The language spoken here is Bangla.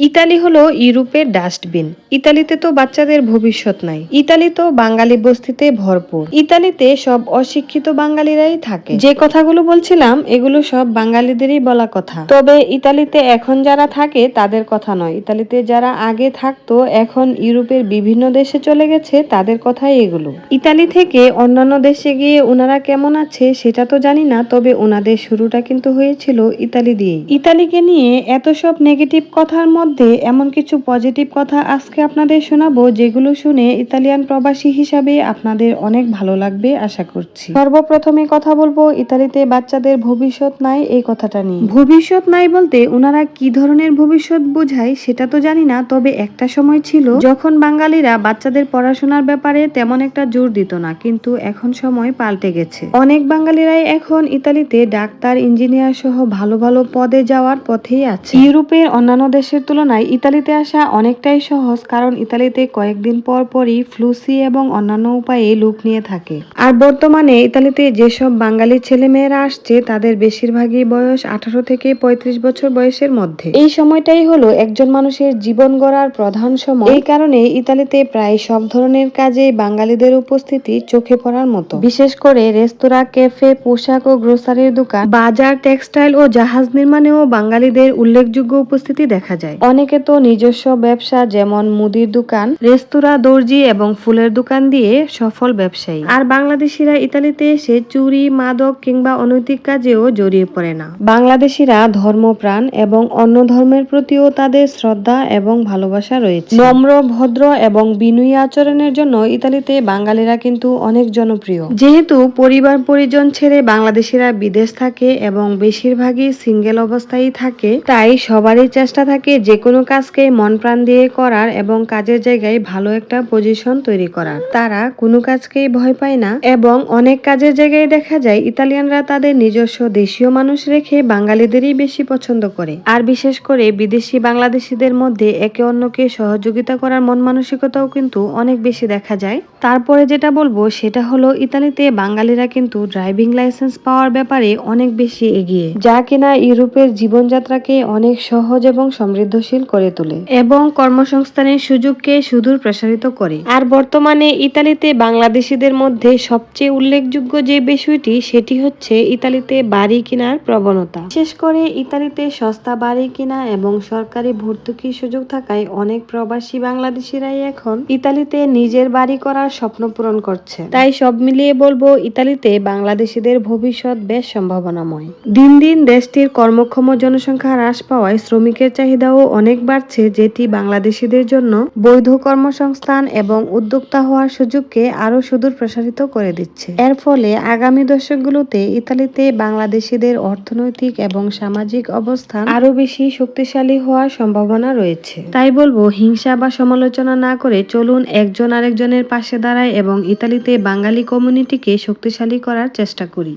ইতালি হলো ইউরোপের ডাস্টবিন। ইতালিতে তো বাচ্চাদের ভবিষ্যৎ নাই। ইতালি তো বাঙালি বস্তিতে ভরপুর। ইতালিতে সব অশিক্ষিত বাঙালিরাই থাকে। যে কথাগুলো বলছিলাম, এগুলো সব বাঙালিদেরই বলা কথা। তবে ইতালিতে এখন যারা থাকে, তাদের কথা নয়। ইতালিতে যারা আগে থাকতো, এখন ইউরোপের বিভিন্ন দেশে চলে গেছে, তাদের কথাই এগুলো। ইতালি থেকে অন্যান্য দেশে গিয়ে ওনারা কেমন আছে, সেটা তো জানি না, তবে ওনাদের শুরুটা কিন্তু হয়েছিল ইতালি দিয়ে ইতালিকে নিয়ে এত সব নেগেটিভ কথার মধ্যে এমন কিছু পজিটিভ কথা আজকে আপনাদের শোনাবো, যেগুলো শুনে ইতালিয়ান প্রবাসী হিসাবে আপনাদের অনেক ভালো লাগবে আশা করছি। সর্বপ্রথমে কথা বলব ইতালিতে বাচ্চাদের ভবিষ্যৎ নাই, এই কথাটা নিয়ে। ভবিষ্যৎ নাই বলতে ওনারা কি ধরনের ভবিষ্যৎ বোঝায় সেটা তো জানি না, তবে একটা সময় ছিল যখন বাঙালিরা বাচ্চাদের পড়াশোনার ব্যাপারে তেমন একটা জোর দিত না, কিন্তু এখন সময় পাল্টে গেছে। অনেক বাঙালিরাই এখন ইতালিতে ডাক্তার, ইঞ্জিনিয়ার সহ ভালো ভালো পদে যাওয়ার পথেই আছে। ইউরোপের অন্যান্য দেশের তুলনায় ইতালিতে আসা অনেকটাই সহজ কারণ ইতালিতে কয়েকদিন পর পরই ফ্লুসি এবং অন্যান্য উপায়ে লুক নিয়ে থাকে। আর বর্তমানে ইতালিতে যেসব বাঙালি ছেলেমেয়েরা আসছে, তাদের বেশিরভাগই বয়স আঠারো থেকে পঁয়ত্রিশ বছর বয়সের মধ্যে। এই সময়টাই হলো একজন মানুষের জীবন গড়ার প্রধান সময়। এই কারণে ইতালিতে প্রায় সব ধরনের কাজে বাঙালিদের উপস্থিতি চোখে পড়ার মতো। বিশেষ করে রেস্তোরাঁ, ক্যাফে, পোশাক ও গ্রোসারির দোকান, বাজার, টেক্সটাইল ও জাহাজ নির্মাণেও বাঙালিদের উল্লেখযোগ্য উপস্থিতি দেখা যায়। অনেকে তো নিজস্ব ব্যবসা, যেমন মুদির দোকান, রেস্তোরাঁ, দর্জি এবং ফুলের দোকান দিয়ে সফল ব্যবসায়ী। আর বাংলাদেশিরা ইতালিতে এসে চুরি, মাদক কিংবা অনৈতিক কাজেও জড়িয়ে পড়ে না। বাংলাদেশিরা ধর্মপ্রাণ এবং অন্য ধর্মের প্রতিও তাদের শ্রদ্ধা এবং ভালোবাসা রয়েছে। নম্র, ভদ্র এবং বিনয়ী আচরণের জন্য ইতালিতে বাঙালিরা কিন্তু অনেক জনপ্রিয়। যেহেতু পরিবার পরিজন ছেড়ে বাংলাদেশিরা বিদেশ থাকে এবং বেশিরভাগই সিঙ্গেল অবস্থায় থাকে, তাই সবারই চেষ্টা থাকে যে কোনো কাজকে মন প্রাণ দিয়ে করার এবং কাজের জায়গায় ভালো একটা পজিশন তৈরি করার। তারা কোনো কাজকেই ভয় পায় না এবং অনেক কাজের জায়গায় দেখা যায় ইতালিয়ানরা তাদের নিজস্ব দেশীয় মানুষ রেখে বাঙালিদেরই বেশি পছন্দ করে। আর বিশেষ করে বিদেশি বাংলাদেশিদের মধ্যে একে অন্যকে সহযোগিতা করার মন মানসিকতাও কিন্তু অনেক বেশি দেখা যায়। তারপরে যেটা বলব, সেটা হলো ইতালিতে বাঙালিরা কিন্তু ড্রাইভিং লাইসেন্স পাওয়ার ব্যাপারে অনেক বেশি এগিয়ে। যা কিনা ইউরোপের জীবনযাত্রাকে অনেক সহজ এবং সমৃদ্ধশীল করে তোলে এবং কর্মসংস্থানের সুযোগকে সুদূর প্রসারিত করে। আর বর্তমানে ইতালিতে বাংলাদেশিদের মধ্যে সবচেয়ে উল্লেখযোগ্য যে বিষয়টি, সেটি হচ্ছে ইতালিতে বাড়ি কেনার প্রবণতা। বিশেষ করে ইতালিতে সস্তা বাড়ি কিনা এবং সরকারি ভর্তুকির সুযোগ থাকায় অনেক প্রবাসী বাংলাদেশিরাই এখন ইতালিতে নিজের বাড়ি করার স্বপ্ন পূরণ করছে। তাই সব মিলিয়ে বলব, ইতালিতে বাংলাদেশিদের ভবিষ্যৎ বেশ সম্ভাবনাময়। দিন দিন দেশটির কর্মক্ষম জনসংখ্যা হ্রাস পাওয়ায় শ্রমিকের চাহিদাও অনেক বাড়ছে যেটি বাংলাদেশিদের জন্য বৈধ কর্মসংস্থান এবং উদ্যোক্তা হওয়ার সুযোগকে আরও সুদূর প্রসারিত করে দিচ্ছে। এর ফলে আগামী দশকগুলোতে ইতালিতে বাংলাদেশিদের অর্থনৈতিক এবং সামাজিক অবস্থান আরও বেশি শক্তিশালী হওয়ার সম্ভাবনা রয়েছে। তাই বলব, হিংসা বা সমালোচনা না করে চলুন একজন আরেকজনের পাশে দাঁড়ায় এবং ইতালিতে বাঙালি কমিউনিটিকে শক্তিশালী করার চেষ্টা করি।